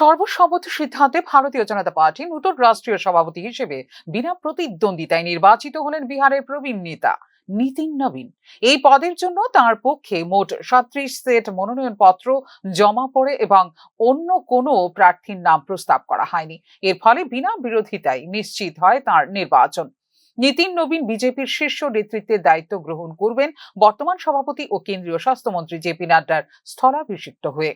সর্বসম্মত সিদ্ধান্তে ভারতীয় জনতা পার্টি নতুন রাষ্ট্রীয় সভাপতি হিসেবে বিনা প্রতিদ্বন্দ্বিতায় নির্বাচিত হলেন বিহারের প্রবীণ নেতা নীতিন নবীন। এই পদের জন্য তার পক্ষে মোট সাত্রিশ সেট মনোনয়ন পত্র জমা পড়ে এবং অন্য কোনো প্রার্থীর নাম প্রস্তাব করা হয়নি। এর ফলে বিনা বিরোধিতায় নিশ্চিত হয় তার নির্বাচন। নীতিন নবীন বিজেপির শীর্ষ নেতৃত্বের দায়িত্ব গ্রহণ করবেন বর্তমান সভাপতি ও কেন্দ্রীয় স্বাস্থ্যমন্ত্রী জেপি নাড্ডার স্থলাভিষিক্ত হয়ে।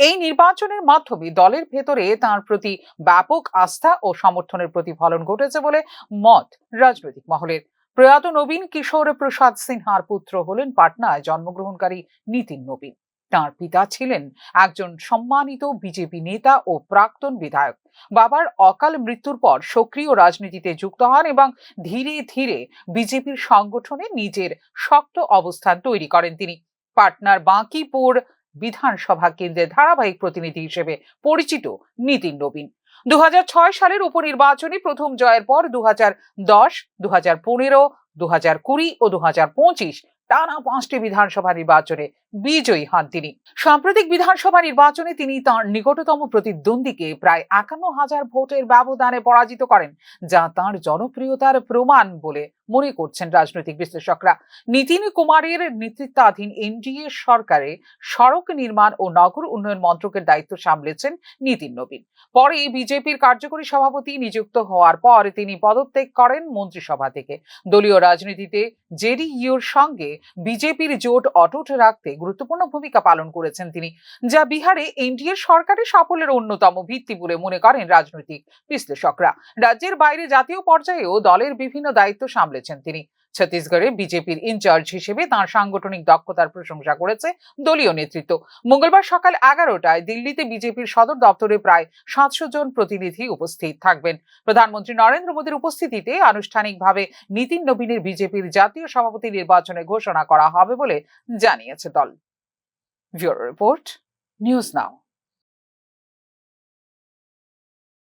এই নির্বাচনের মাধ্যমে দলের ভেতরে তার প্রতি ব্যাপক আস্থা ও সমর্থনের প্রতিফলন ঘটেছে বলে মত রাজনৈতিক মহলের। প্রয়াত নবীন কিশোর প্রসাদ সিনহার পুত্র হলেন পাটনায় জন্মগ্রহণকারী নীতিন নবীন। তার পিতা ছিলেন একজন সম্মানিত বিজেপি নেতা ও প্রাক্তন বিধায়ক। বাবার অকাল মৃত্যুর পর সক্রিয় রাজনীতিতে যুক্ত হন এবং ধীরে ধীরে বিজেপির সংগঠনে নিজের শক্ত অবস্থান তৈরি করেন তিনি। পাটনার বাঁকিপুর বিধানসভা কেন্দ্রের ধারাবাহিক প্রতিনিধি হিসেবে পরিচিত নীতিন নবীন। দু হাজার ছয় সালের উপনির্বাচনে প্রথম জয়ের পর দু হাজার দশ দু হাজার পনেরো দু হাজার কুড়ি ও দু হাজার পঁচিশ টানা পাঁচটি বিধানসভা নির্বাচনে বিজয়ী হন তিনি। সাম্প্রতিক বিধানসভা নির্বাচনে তিনি তার নিকটতম প্রতিদ্বন্দ্বীকে প্রায় একান্ন হাজার ভোটের ব্যবধানে পরাজিত করেন, যা তার জনপ্রিয়তার প্রমাণ বলে মনে করছেন রাজনৈতিক বিশ্লেষকরা। নীতিন কুমারের নেতৃত্বাধীন এনডিএ সরকারে সড়ক নির্মাণ ও নগর উন্নয়ন মন্ত্রকের দায়িত্ব সামলেছেন নীতিন নবীন। পরে বিজেপির কার্যকরী সভাপতি নিযুক্ত হওয়ার পর তিনি পদত্যাগ করেন মন্ত্রিসভা থেকে। দলীয় রাজনীতিতে জেডিইউর সঙ্গে বিজেপির জোট অটুট রাখতে গুরুত্বপূর্ণ ভূমিকা পালন করেছেন তিনি, যা বিহারে এনডিএ সরকারের সাফল্যের অন্যতম ভিত্তি বলে মনে করেন রাজনৈতিক বিশ্লেষকরা। রাজ্যের বাইরে জাতীয় পর্যায়েও দলের বিভিন্ন দায়িত্ব সামলেছেন তিনি। ছত্তিশগড়ে বিজেপির ইনচার্জ হিসেবে তাঁর সাংগঠনিক দক্ষতার প্রশংসা করেছে দলীয় নেতৃত্ব। মঙ্গলবার সকাল এগারোটায় দিল্লিতে বিজেপির সদর দপ্তরে প্রায় সাতশো জন প্রতিনিধি উপস্থিত থাকবেন। প্রধানমন্ত্রী নরেন্দ্র মোদীর উপস্থিতিতে আনুষ্ঠানিকভাবে নীতিন নবীনের বিজেপির জাতীয় সভাপতি নির্বাচনে ঘোষণা করা হবে বলে জানিয়েছে দল। Bureau report, news now.